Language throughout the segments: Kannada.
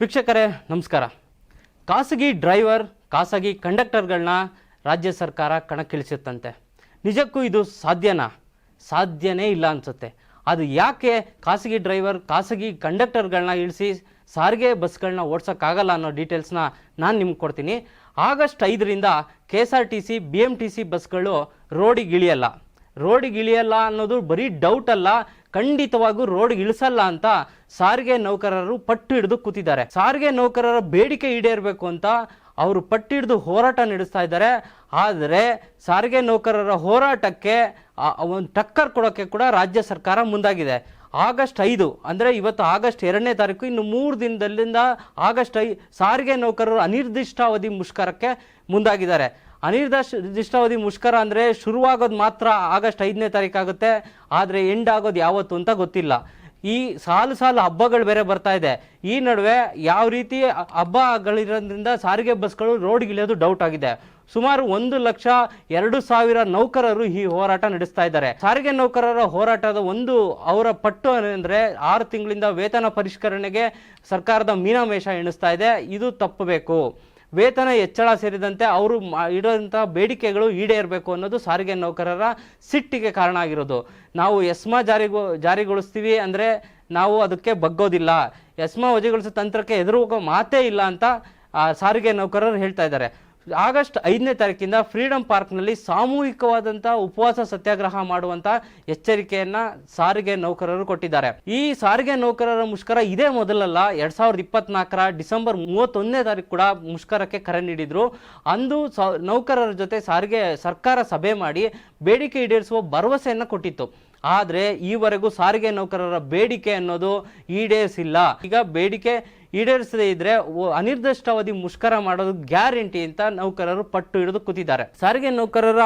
ವೀಕ್ಷಕರೇ, ನಮಸ್ಕಾರ. ಖಾಸಗಿ ಡ್ರೈವರ್, ಖಾಸಗಿ ಕಂಡಕ್ಟರ್ಗಳನ್ನ ರಾಜ್ಯ ಸರ್ಕಾರ ಕಣಕ್ಕಿಳಿಸುತ್ತಂತೆ. ನಿಜಕ್ಕೂ ಇದು ಸಾಧ್ಯನಾ? ಸಾಧ್ಯನೇ ಇಲ್ಲ ಅನಿಸುತ್ತೆ. ಅದು ಯಾಕೆ ಖಾಸಗಿ ಡ್ರೈವರ್, ಖಾಸಗಿ ಕಂಡಕ್ಟರ್ಗಳನ್ನ ಇಳಿಸಿ ಸಾರಿಗೆ ಬಸ್ಗಳನ್ನ ಓಡ್ಸೋಕ್ಕಾಗಲ್ಲ ಅನ್ನೋ ಡೀಟೇಲ್ಸ್ನ ನಾನು ನಿಮ್ಗೆ ಕೊಡ್ತೀನಿ. ಆಗಸ್ಟ್ ಐದರಿಂದ K S R T C B M T C ಬಸ್ಗಳು ರೋಡಿಗೆ ಇಳಿಯಲ್ಲ ರೋಡಿಗೆ ಇಳಿಯಲ್ಲ ಅನ್ನೋದು ಬರೀ ಡೌಟ್ ಅಲ್ಲ, ಖಂಡಿತವಾಗೂ ರೋಡ್ಗೆ ಇಳಿಸಲ್ಲ ಅಂತ ಸಾರಿಗೆ ನೌಕರರು ಪಟ್ಟು ಹಿಡಿದು ಕೂತಿದ್ದಾರೆ. ಸಾರಿಗೆ ನೌಕರರ ಬೇಡಿಕೆ ಈಡೇರಬೇಕು ಅಂತ ಅವರು ಪಟ್ಟು ಹಿಡಿದು ಹೋರಾಟ ನಡೆಸ್ತಾ ಇದ್ದಾರೆ. ಆದರೆ ಸಾರಿಗೆ ನೌಕರರ ಹೋರಾಟಕ್ಕೆ ಒಂದು ಟಕ್ಕರ್ ಕೊಡೋಕ್ಕೆ ಕೂಡ ರಾಜ್ಯ ಸರ್ಕಾರ ಮುಂದಾಗಿದೆ. ಆಗಸ್ಟ್ ಐದು, ಅಂದರೆ ಇವತ್ತು ಆಗಸ್ಟ್ ಎರಡನೇ ತಾರೀಕು, ಇನ್ನು ಮೂರು ದಿನದಲ್ಲಿಂದ ಆಗಸ್ಟ್ ಐ, ಸಾರಿಗೆ ನೌಕರರು ಅನಿರ್ದಿಷ್ಟಾವಧಿ ಮುಷ್ಕರಕ್ಕೆ ಮುಂದಾಗಿದ್ದಾರೆ. ಅನಿರ್ದಿಷ್ಟಾವಧಿ ಮುಷ್ಕರ ಅಂದರೆ ಶುರುವಾಗೋದು ಮಾತ್ರ ಆಗಸ್ಟ್ ಐದನೇ ತಾರೀಕು ಆಗುತ್ತೆ, ಆದರೆ ಎಂಡ್ ಆಗೋದು ಯಾವತ್ತು ಅಂತ ಗೊತ್ತಿಲ್ಲ. ಈ ಸಾಲು ಸಾಲು ಹಬ್ಬಗಳು ಬೇರೆ ಬರ್ತಾ ಇದೆ. ಈ ನಡುವೆ ಯಾವ ರೀತಿ ಹಬ್ಬಗಳಿರೋದ್ರಿಂದ ಸಾರಿಗೆ ಬಸ್ಗಳು ರೋಡ್ಗೆ ಇಳಿಯೋದು ಡೌಟ್ ಆಗಿದೆ. ಸುಮಾರು ಒಂದು ಲಕ್ಷ ಎರಡು ಸಾವಿರ ನೌಕರರು ಈ ಹೋರಾಟ ನಡೆಸ್ತಾ ಇದ್ದಾರೆ. ಸಾರಿಗೆ ನೌಕರರ ಹೋರಾಟದ ಒಂದು ಅವರ ಪಟ್ಟು ಅಂದರೆ ಆರು ತಿಂಗಳಿಂದ ವೇತನ ಪರಿಷ್ಕರಣೆಗೆ ಸರ್ಕಾರದ ಮೀನಾಮೇಷ ಎಣಿಸ್ತಾ ಇದೆ. ಇದು ತಪ್ಪಬೇಕು ವೇತನ ಹೆಚ್ಚಳ ಸೇರಿದಂತೆ ಅವರು ಇಡುವಂಥ ಬೇಡಿಕೆಗಳು ಈಡೇರಬೇಕು ಅನ್ನೋದು ಸಾರಿಗೆ ನೌಕರರ ಸಿಟ್ಟಿಗೆ ಕಾರಣ ಆಗಿರೋದು. ನಾವು ಎಸ್ಮಾ ಜಾರಿಗೊ ಜಾರಿಗೊಳಿಸ್ತೀವಿ ಅಂದರೆ ನಾವು ಅದಕ್ಕೆ ಬಗ್ಗೋದಿಲ್ಲ. ಎಸ್ಮಾ ವಜೆಗೊಳಿಸೋ ತಂತ್ರಕ್ಕೆ ಎದುರುಗೋ ಮಾತೇ ಇಲ್ಲ ಅಂತ ಸಾರಿಗೆ ನೌಕರರು ಹೇಳ್ತಾ ಇದ್ದಾರೆ. ಆಗಸ್ಟ್ ಐದನೇ ತಾರೀಕಿಂದ ಫ್ರೀಡಂ ಪಾರ್ಕ್ನಲ್ಲಿ ಸಾಮೂಹಿಕವಾದಂಥ ಉಪವಾಸ ಸತ್ಯಾಗ್ರಹ ಮಾಡುವಂಥ ಎಚ್ಚರಿಕೆಯನ್ನು ಸಾರಿಗೆ ನೌಕರರು ಕೊಟ್ಟಿದ್ದಾರೆ. ಈ ಸಾರಿಗೆ ನೌಕರರ ಮುಷ್ಕರ ಇದೇ ಮೊದಲಲ್ಲ, ಎರಡ್ ಸಾವಿರದ ಇಪ್ಪತ್ನಾಲ್ಕರ ಡಿಸೆಂಬರ್ ಮೂವತ್ತೊಂದನೇ ತಾರೀಕು ಕೂಡ ಮುಷ್ಕರಕ್ಕೆ ಕರೆ ನೀಡಿದ್ರು. ಅಂದು ನೌಕರರ ಜೊತೆ ಸಾರಿಗೆ, ಸರ್ಕಾರ ಸಭೆ ಮಾಡಿ ಬೇಡಿಕೆ ಈಡೇರಿಸುವ ಭರವಸೆಯನ್ನು ಕೊಟ್ಟಿತ್ತು. ಆದರೆ ಈವರೆಗೂ ಸಾರಿಗೆ ನೌಕರರ ಬೇಡಿಕೆ ಅನ್ನೋದು ಈಡೇರಿಸಿಲ್ಲ. ಈಗ ಬೇಡಿಕೆ ಈಡೇರಿಸದೇ ಇದ್ರೆ ಅನಿರ್ದಿಷ್ಟ ಅನಿರ್ದಿಷ್ಟಾವಧಿ ಮುಷ್ಕರ ಮಾಡೋದು ಗ್ಯಾರಂಟಿ ಅಂತ ನೌಕರರು ಪಟ್ಟು ಹಿಡಿದು ಕೂತಿದ್ದಾರೆ. ಸಾರಿಗೆ ನೌಕರರ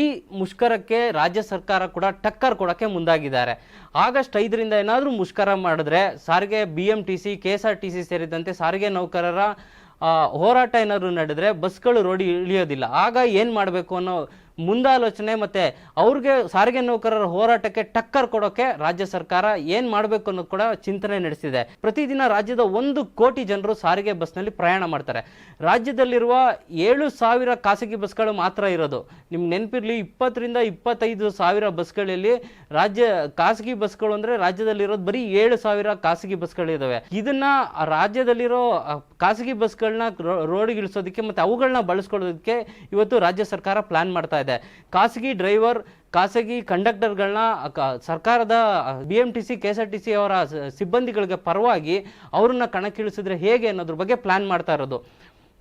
ಈ ಮುಷ್ಕರಕ್ಕೆ ರಾಜ್ಯ ಸರ್ಕಾರ ಕೂಡ ಟಕ್ಕರ್ ಕೊಡಕ್ಕೆ ಮುಂದಾಗಿದ್ದಾರೆ. ಆಗಸ್ಟ್ ಐದರಿಂದ ಏನಾದರೂ ಮುಷ್ಕರ ಮಾಡಿದ್ರೆ ಸಾರಿಗೆ B M T C K S R T C ಸೇರಿದಂತೆ ಸಾರಿಗೆ ನೌಕರರ ಹೋರಾಟ ಏನಾದರೂ ನಡೆದ್ರೆ ಬಸ್ಗಳು ರೋಡಿ ಇಳಿಯೋದಿಲ್ಲ. ಆಗ ಏನು ಮಾಡಬೇಕು ಅನ್ನೋ ಮುಂದಾಲೋಚನೆ ಮತ್ತೆ ಅವ್ರಿಗೆ ಸಾರಿಗೆ ನೌಕರರ ಹೋರಾಟಕ್ಕೆ ಟಕ್ಕರ್ ಕೊಡೋಕೆ ರಾಜ್ಯ ಸರ್ಕಾರ ಏನು ಮಾಡಬೇಕು ಅನ್ನೋದು ಕೂಡ ಚಿಂತನೆ ನಡೆಸಿದೆ. ಪ್ರತಿದಿನ ರಾಜ್ಯದ ಒಂದು ಕೋಟಿ ಜನರು ಸಾರಿಗೆ ಬಸ್ನಲ್ಲಿ ಪ್ರಯಾಣ ಮಾಡ್ತಾರೆ. ರಾಜ್ಯದಲ್ಲಿರುವ ಏಳು ಸಾವಿರ ಖಾಸಗಿ ಬಸ್ಗಳು ಮಾತ್ರ ಇರೋದು. ನಿಮ್ಗೆ ನೆನಪಿರ್ಲಿ ಇಪ್ಪತ್ತರಿಂದ ಇಪ್ಪತ್ತೈದು ಸಾವಿರ ಬಸ್ಗಳಲ್ಲಿ ರಾಜ್ಯ ಖಾಸಗಿ ಬಸ್ಗಳು ಅಂದ್ರೆ ರಾಜ್ಯದಲ್ಲಿರೋದು ಬರೀ ಏಳು ಸಾವಿರ ಖಾಸಗಿ ಬಸ್ಗಳಿದಾವೆ. ಇದನ್ನ ರಾಜ್ಯದಲ್ಲಿರೋ ಖಾಸಗಿ ಬಸ್ಗಳನ್ನ ರೋಡಿಗೆ ಇಳಿಸೋದಕ್ಕೆ ಮತ್ತು ಅವುಗಳನ್ನ ಬಳಸ್ಕೊಳ್ಳೋದಕ್ಕೆ ಇವತ್ತು ರಾಜ್ಯ ಸರ್ಕಾರ ಪ್ಲಾನ್ ಮಾಡ್ತಾ ಇದೆ. ಖಾಸಗಿ ಡ್ರೈವರ್, ಖಾಸಗಿ ಕಂಡಕ್ಟರ್ಗಳನ್ನ ಸರ್ಕಾರದ B M T C K S R T C ಅವರ ಸಿಬ್ಬಂದಿಗಳಿಗೆ ಪರವಾಗಿ ಅವ್ರನ್ನ ಕಣಕ್ಕಿಳಿಸಿದ್ರೆ ಹೇಗೆ ಅನ್ನೋದ್ರ ಬಗ್ಗೆ ಪ್ಲಾನ್ ಮಾಡ್ತಾ ಇರೋದು.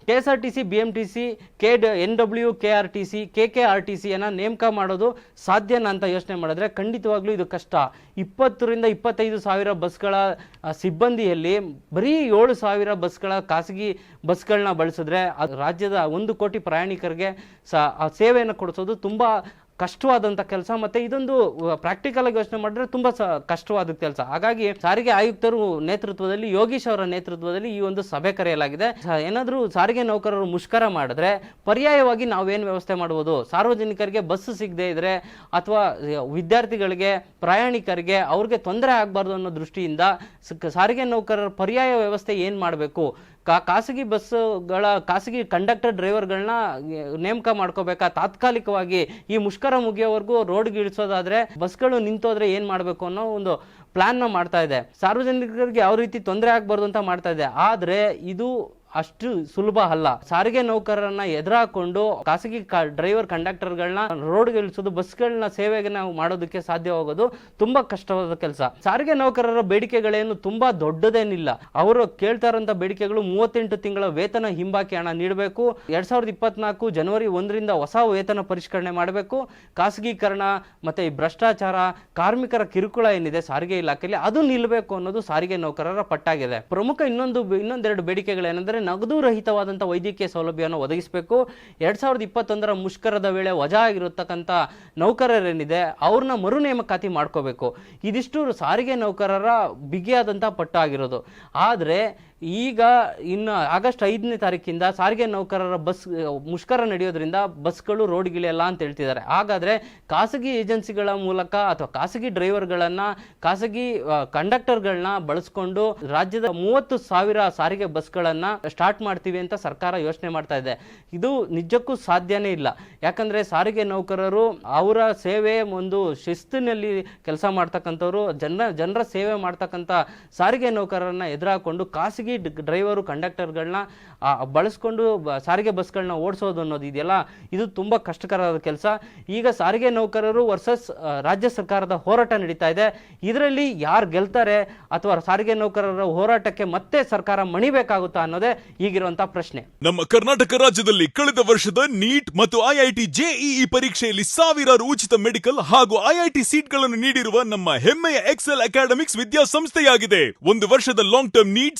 K S R T C, B M T C, K N W, K R T C, K K R T ಸಿಯನ್ನು ನೇಮಕ ಮಾಡೋದು ಸಾಧ್ಯನ ಅಂತ ಯೋಚನೆ ಮಾಡಿದ್ರೆ ಖಂಡಿತವಾಗ್ಲೂ ಇದು ಕಷ್ಟ. ಇಪ್ಪತ್ತರಿಂದ ಇಪ್ಪತ್ತೈದು ಸಾವಿರ ಬಸ್ಗಳ ಸಿಬ್ಬಂದಿಯಲ್ಲಿ ಬರೀ ಏಳು ಸಾವಿರ ಬಸ್ಗಳ, ಖಾಸಗಿ ಬಸ್ಗಳನ್ನ ಬಳಸಿದ್ರೆ ಅದು ರಾಜ್ಯದ ಒಂದು ಕೋಟಿ ಪ್ರಯಾಣಿಕರಿಗೆ ಸ, ಆ ಸೇವೆಯನ್ನು ಕೊಡಿಸೋದು ತುಂಬ ಕಷ್ಟವಾದಂಥ ಕೆಲಸ ಮತ್ತು ಇದೊಂದು ಪ್ರಾಕ್ಟಿಕಲ್ ಆಗಿ ಯೋಚನೆ ಮಾಡಿದ್ರೆ ತುಂಬ ಸ, ಕಷ್ಟವಾದ ಕೆಲಸ. ಹಾಗಾಗಿ ಸಾರಿಗೆ ಆಯುಕ್ತರು ನೇತೃತ್ವದಲ್ಲಿ, ಯೋಗೀಶ್ ಅವರ ನೇತೃತ್ವದಲ್ಲಿ ಈ ಒಂದು ಸಭೆ ಕರೆಯಲಾಗಿದೆ. ಏನಾದರೂ ಸಾರಿಗೆ ನೌಕರರು ಮುಷ್ಕರ ಮಾಡಿದ್ರೆ ಪರ್ಯಾಯವಾಗಿ ನಾವೇನು ವ್ಯವಸ್ಥೆ ಮಾಡ್ಬೋದು? ಸಾರ್ವಜನಿಕರಿಗೆ ಬಸ್ ಸಿಗದೆ ಇದ್ರೆ ಅಥವಾ ವಿದ್ಯಾರ್ಥಿಗಳಿಗೆ, ಪ್ರಯಾಣಿಕರಿಗೆ ಅವ್ರಿಗೆ ತೊಂದರೆ ಆಗಬಾರ್ದು ಅನ್ನೋ ದೃಷ್ಟಿಯಿಂದ ಸಾರಿಗೆ ನೌಕರರ ಪರ್ಯಾಯ ವ್ಯವಸ್ಥೆ ಏನು ಮಾಡಬೇಕು? ಕಾ ಖಾಸಗಿ ಬಸ್ಗಳ ಖಾಸಗಿ ಕಂಡಕ್ಟರ್ ಡ್ರೈವರ್ಗಳನ್ನ ನೇಮಕ ಮಾಡ್ಕೋಬೇಕಾ? ತಾತ್ಕಾಲಿಕವಾಗಿ ಈ ಮುಷ್ಕರ ಮುಗಿಯೋವರೆಗೂ ರೋಡ್ಗೆ ಇಳಿಸೋದಾದ್ರೆ ಬಸ್ಗಳು ನಿಂತೋದ್ರೆ ಏನು ಮಾಡಬೇಕು ಅನ್ನೋ ಒಂದು ಪ್ಲಾನ್ನ ಮಾಡ್ತಾ ಇದೆ. ಸಾರ್ವಜನಿಕರಿಗೆ ಯಾವ ರೀತಿ ತೊಂದರೆ ಆಗಬಾರ್ದು ಅಂತ ಮಾಡ್ತಾ ಇದೆ. ಆದ್ರೆ ಇದು ಅಷ್ಟು ಸುಲಭ ಅಲ್ಲ. ಸಾರಿಗೆ ನೌಕರರನ್ನ ಎದುರಾಕೊಂಡು ಖಾಸಗಿ ಡ್ರೈವರ್ ಕಂಡಕ್ಟರ್ಗಳನ್ನ ರೋಡ್ಗೆ ಇಳಿಸೋದು ಬಸ್ಗಳನ್ನ ಸೇವೆಗೆ ನಾವು ಮಾಡೋದಕ್ಕೆ ಸಾಧ್ಯವಾಗೋದು ತುಂಬಾ ಕಷ್ಟವಾದ ಕೆಲಸ. ಸಾರಿಗೆ ನೌಕರರ ಬೇಡಿಕೆಗಳೇನು ತುಂಬಾ ದೊಡ್ಡದೇನಿಲ್ಲ. ಅವರು ಕೇಳ್ತಾ ಬೇಡಿಕೆಗಳು ಮೂವತ್ತೆಂಟು ತಿಂಗಳ ವೇತನ ಹಿಂಬಾಕಿ ಹಣ ನೀಡಬೇಕು. ಎರಡ್ ಸಾವಿರದ ಇಪ್ಪತ್ನಾಲ್ಕು ಜನವರಿ ಒಂದರಿಂದ ಹೊಸ ವೇತನ ಪರಿಷ್ಕರಣೆ ಮಾಡಬೇಕು. ಖಾಸಗೀಕರಣ ಮತ್ತೆ ಈ ಭ್ರಷ್ಟಾಚಾರ, ಕಾರ್ಮಿಕರ ಕಿರುಕುಳ ಏನಿದೆ ಸಾರಿಗೆ ಇಲಾಖೆಯಲ್ಲಿ ಅದು ನಿಲ್ಲಬೇಕು ಅನ್ನೋದು ಸಾರಿಗೆ ನೌಕರರ ಪಟ್ಟಾಗಿದೆ. ಪ್ರಮುಖ ಇನ್ನೊಂದು ಇನ್ನೊಂದೆರಡು ಬೇಡಿಕೆಗಳೇನೆಂದರೆ ನಗದು ರಹಿತವಾದಂಥ ವೈದ್ಯಕೀಯ ಸೌಲಭ್ಯವನ್ನು ಒದಗಿಸಬೇಕು. ಎರಡು ಸಾವಿರದ ಇಪ್ಪತ್ತೊಂದರ ಮುಷ್ಕರದ ವೇಳೆ ವಜಾ ಆಗಿರತಕ್ಕಂಥ ನೌಕರರೇನಿದೆ, ಅವ್ರನ್ನ ಮರು ನೇಮಕಾತಿ ಮಾಡ್ಕೋಬೇಕು. ಇದಿಷ್ಟು ಸಾರಿಗೆ ನೌಕರರ ಬಿಗಿಯಾದಂಥ ಪಟ್ಟ ಆಗಿರೋದು ಆದರೆ ಈಗ ಇನ್ನು ಆಗಸ್ಟ್ ಐದನೇ ತಾರೀಕಿಂದ ಸಾರಿಗೆ ನೌಕರರ ಬಸ್, ಮುಷ್ಕರ ನಡೆಯೋದ್ರಿಂದ ಬಸ್ಗಳು ರೋಡ್ಗಿಳಿಯಲ್ಲ ಅಂತ ಹೇಳ್ತಿದ್ದಾರೆ. ಹಾಗಾದರೆ ಖಾಸಗಿ ಏಜೆನ್ಸಿಗಳ ಮೂಲಕ ಅಥವಾ ಖಾಸಗಿ ಡ್ರೈವರ್ಗಳನ್ನು, ಖಾಸಗಿ ಕಂಡಕ್ಟರ್ಗಳನ್ನ ಬಳಸ್ಕೊಂಡು ರಾಜ್ಯದ ಮೂವತ್ತು ಸಾವಿರ ಸಾರಿಗೆ ಬಸ್ಗಳನ್ನು ಸ್ಟಾರ್ಟ್ ಮಾಡ್ತೀವಿ ಅಂತ ಸರ್ಕಾರ ಯೋಚನೆ ಮಾಡ್ತಾ ಇದೆ. ಇದು ನಿಜಕ್ಕೂ ಸಾಧ್ಯನೇ ಇಲ್ಲ. ಯಾಕಂದರೆ ಸಾರಿಗೆ ನೌಕರರು ಅವರ ಸೇವೆ ಒಂದು ಶಿಸ್ತಿನಲ್ಲಿ ಕೆಲಸ ಮಾಡ್ತಕ್ಕಂಥವ್ರು, ಜನ, ಜನರ ಸೇವೆ ಮಾಡ್ತಕ್ಕಂಥ ಸಾರಿಗೆ ನೌಕರರನ್ನ ಎದುರಾಕೊಂಡು ಖಾಸಗಿ ಡ್ರೈವರು ಕಂಡಕ್ಟರ್ಗಳನ್ನ ಬಳಸ್ಕೊಂಡು ಸಾರಿಗೆ ಬಸ್ಗಳನ್ನ ಓಡಿಸೋದು ಅನ್ನೋದು ಇದೆಯಲ್ಲ, ಇದು ತುಂಬಾ ಕಷ್ಟಕರವಾದ ಕೆಲಸ. ಈಗ ಸಾರಿಗೆ ನೌಕರರು ವರ್ಸಸ್ ರಾಜ್ಯ ಸರ್ಕಾರದ ಹೋರಾಟ ನಡೀತಾ ಇದೆ. ಇದರಲ್ಲಿ ಯಾರು ಗೆಲ್ತಾರೆ ಅಥವಾ ಸಾರಿಗೆ ನೌಕರರ ಹೋರಾಟಕ್ಕೆ ಮತ್ತೆ ಸರ್ಕಾರ ಮಣಿಬೇಕಾಗುತ್ತಾ ಅನ್ನೋದೇ ಈಗಿರುವಂತಹ ಪ್ರಶ್ನೆ. ನಮ್ಮ ಕರ್ನಾಟಕ ರಾಜ್ಯದಲ್ಲಿ ಕಳೆದ ವರ್ಷದ ನೀಟ್ ಮತ್ತು ಐಐಟಿ ಜೆಇಇ ಪರೀಕ್ಷೆಯಲ್ಲಿ ಸಾವಿರಾರು ಉಚಿತ ಮೆಡಿಕಲ್ ಹಾಗೂ ಐಐಟಿ ಸೀಟ್ಗಳನ್ನು ನೀಡಿರುವ ನಮ್ಮ ಹೆಮ್ಮೆಯ ಎಕ್ಸೆಲ್ ಅಕಾಡೆಮಿಕ್ಸ್ ವಿದ್ಯಾಸಂಸ್ಥೆಯಾಗಿದೆ. ಒಂದು ವರ್ಷದ ಲಾಂಗ್ ಟರ್ಮ್ ನೀಟ್